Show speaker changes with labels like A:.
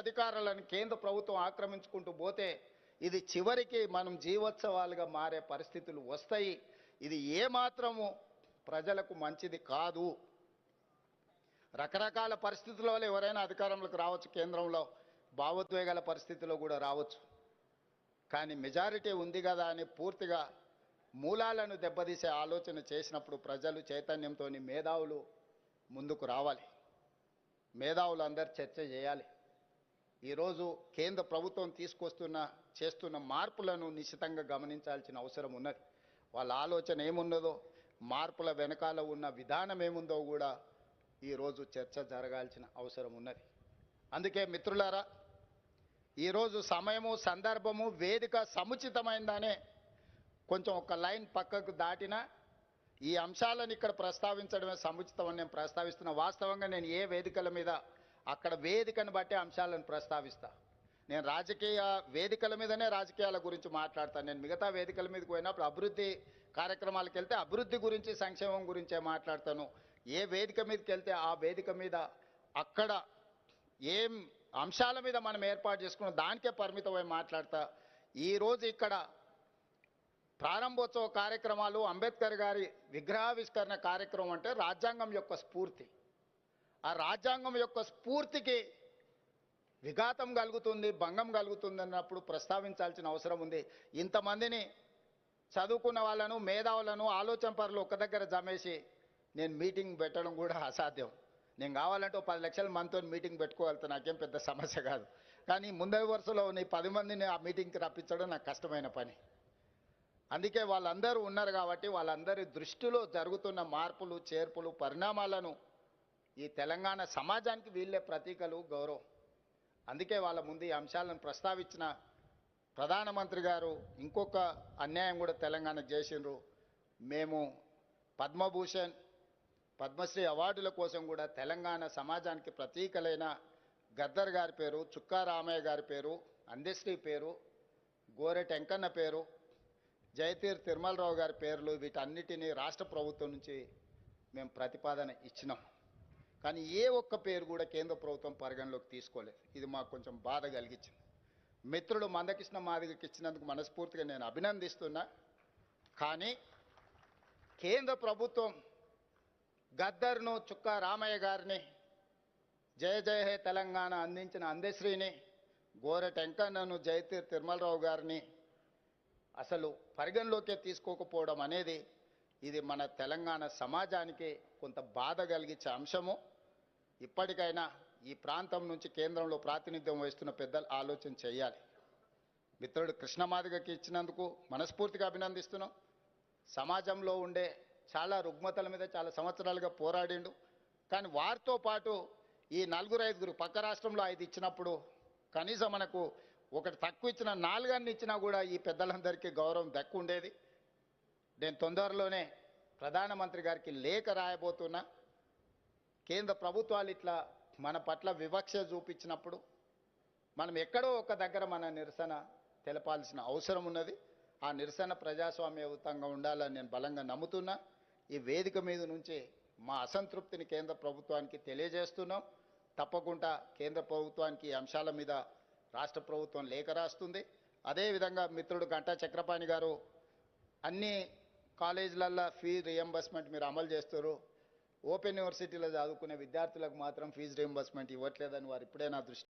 A: అధికారాలను కేంద్ర ప్రభుత్వం ఆక్రమించుకుంటూ పోతే ఇది చివరికి మనం జీవోత్సవాలుగా మారే పరిస్థితులు వస్తాయి. ఇది ఏమాత్రము ప్రజలకు మంచిది కాదు. రకరకాల పరిస్థితుల వల్ల ఎవరైనా అధికారంలోకి రావచ్చు కేంద్రంలో భావోద్వేగాల పరిస్థితిలో కూడా రావచ్చు. కానీ మెజారిటీ ఉంది కదా అని పూర్తిగా మూలాలను దెబ్బతీసే ఆలోచన చేసినప్పుడు ప్రజలు చైతన్యంతో మేధావులు ముందుకు రావాలి. మేధావులు అందరు చర్చ చేయాలి. ఈరోజు కేంద్ర ప్రభుత్వం తీసుకొస్తున్న చేస్తున్న మార్పులను నిశ్చితంగా గమనించాల్సిన అవసరం ఉన్నది. వాళ్ళ ఆలోచన ఏమున్నదో మార్పుల వెనకాల ఉన్న విధానం ఏముందో కూడా ఈరోజు చర్చ జరగాల్సిన అవసరం ఉన్నది. అందుకే మిత్రులారా ఈరోజు సమయము సందర్భము వేదిక సముచితమైందనే కొంచెం ఒక లైన్ పక్కకు దాటినా ఈ అంశాలను ఇక్కడ ప్రస్తావించడమే సముచితమని నేను ప్రస్తావిస్తున్నా. వాస్తవంగా నేను ఏ వేదికల మీద అక్కడ వేదికను బట్టి అంశాలను ప్రస్తావిస్తా. నేను రాజకీయ వేదికల మీదనే రాజకీయాల గురించి మాట్లాడతాను. నేను మిగతా వేదికల మీదకి పోయినప్పుడు అభివృద్ధి కార్యక్రమాలకు వెళ్తే అభివృద్ధి గురించి సంక్షేమం గురించే మాట్లాడతాను. ఏ వేదిక మీదకి వెళ్తే ఆ వేదిక మీద అక్కడ ఏం అంశాల మీద మనం ఏర్పాటు చేసుకున్న దానికే పరిమితమై మాట్లాడతా. ఈరోజు ఇక్కడ ప్రారంభోత్సవ కార్యక్రమాలు అంబేద్కర్ గారి విగ్రహావిష్కరణ కార్యక్రమం అంటే రాజ్యాంగం యొక్క స్ఫూర్తి. ఆ రాజ్యాంగం యొక్క స్ఫూర్తికి విఘాతం కలుగుతుంది భంగం కలుగుతుంది అన్నప్పుడు ప్రస్తావించాల్సిన అవసరం ఉంది. ఇంతమందిని చదువుకున్న వాళ్ళను మేధావులను ఆలోచన పరులు ఒక దగ్గర జమేసి నేను మీటింగ్ పెట్టడం కూడా అసాధ్యం. నేను కావాలంటే ఒక పది లక్షల మనతో మీటింగ్ పెట్టుకోగలుగుతా నాకేం పెద్ద సమస్య కాదు. కానీ ముందరి వరుసలో ఉన్న పది మందిని ఆ మీటింగ్కి రప్పించడం నాకు కష్టమైన పని. అందుకే వాళ్ళందరూ ఉన్నారు కాబట్టి వాళ్ళందరి దృష్టిలో జరుగుతున్న మార్పులు చేర్పులు పరిణామాలను ఈ తెలంగాణ సమాజానికి వీళ్ళే ప్రతీకలు గౌరవం. అందుకే వాళ్ళ ముందు ఈ అంశాలను ప్రస్తావించిన ప్రధానమంత్రి గారు ఇంకొక అన్యాయం కూడా తెలంగాణకు చేసిండ్రు. మేము పద్మభూషణ్ పద్మశ్రీ అవార్డుల కోసం కూడా తెలంగాణ సమాజానికి ప్రతీకలైన గద్దర్ గారి పేరు చుక్కా రామయ్య గారి పేరు అందశ్రీ పేరు గోరె టెంకన్న పేరు జయతీర్ తిరుమలరావు గారి పేర్లు వీటన్నిటినీ రాష్ట్ర ప్రభుత్వం నుంచి మేము ప్రతిపాదన ఇచ్చినాం. కానీ ఏ ఒక్క పేరు కూడా కేంద్ర ప్రభుత్వం పరిగణలోకి తీసుకోలేదు. ఇది మాకు కొంచెం బాధ కలిగించింది. మిత్రుడు మందకృష్ణ మాదిగకి ఇచ్చినందుకు మనస్ఫూర్తిగా నేను అభినందిస్తున్నా. కానీ కేంద్ర ప్రభుత్వం గద్దర్ను చుక్కా రామయ్య గారిని జయ జయ హే తెలంగాణ అందించిన అందశ్రీని గోర టెంకన్నను జయతీర్ తిరుమలరావు గారిని అసలు పరిగణలోకే తీసుకోకపోవడం అనేది ఇది మన తెలంగాణ సమాజానికి కొంత బాధ కలిగించే అంశము. ఇప్పటికైనా ఈ ప్రాంతం నుంచి కేంద్రంలో ప్రాతినిధ్యం వహిస్తున్న పెద్దలు ఆలోచన చేయాలి. మిత్రుడు కృష్ణమాదిగకి ఇచ్చినందుకు మనస్ఫూర్తిగా అభినందిస్తున్నాం. సమాజంలో ఉండే చాలా రుగ్మతల మీద చాలా సంవత్సరాలుగా పోరాడిండు. కానీ వారితో పాటు ఈ నలుగురు ఐదుగురు పక్క రాష్ట్రంలో ఐదు ఇచ్చినప్పుడు కనీసం మనకు ఒకటి తక్కువ ఇచ్చిన నాలుగన్ని ఇచ్చినా కూడా ఈ పెద్దలందరికీ గౌరవం దక్కు ఉండేది నేను తొందరలోనే ప్రధానమంత్రి గారికి లేఖ రాయబోతున్నా. కేంద్ర ప్రభుత్వాలు ఇట్లా మన పట్ల వివక్ష చూపించినప్పుడు మనం ఎక్కడో ఒక దగ్గర మన నిరసన తెలపాల్సిన అవసరం ఉన్నది. ఆ నిరసన ప్రజాస్వామ్యయుతంగా ఉండాలని నేను బలంగా నమ్ముతున్నా. ఈ వేదిక మీద నుంచి మా అసంతృప్తిని కేంద్ర ప్రభుత్వానికి తెలియజేస్తున్నాం. తప్పకుండా కేంద్ర ప్రభుత్వానికి ఈ అంశాల మీద రాష్ట్ర ప్రభుత్వం లేఖ రాస్తుంది. అదేవిధంగా మిత్రుడు గంటా చక్రపాణి గారు అన్ని కాలేజీలల్లో ఫీ రియంబర్స్మెంట్ మీరు అమలు చేస్తారు. ఓపెన్ యూనివర్సిటీలో చదువుకునే విద్యార్థులకు మాత్రం ఫీజు రీంబర్స్మెంట్ ఇవ్వట్లేదని వారు ఇప్పుడే నా దృష్టి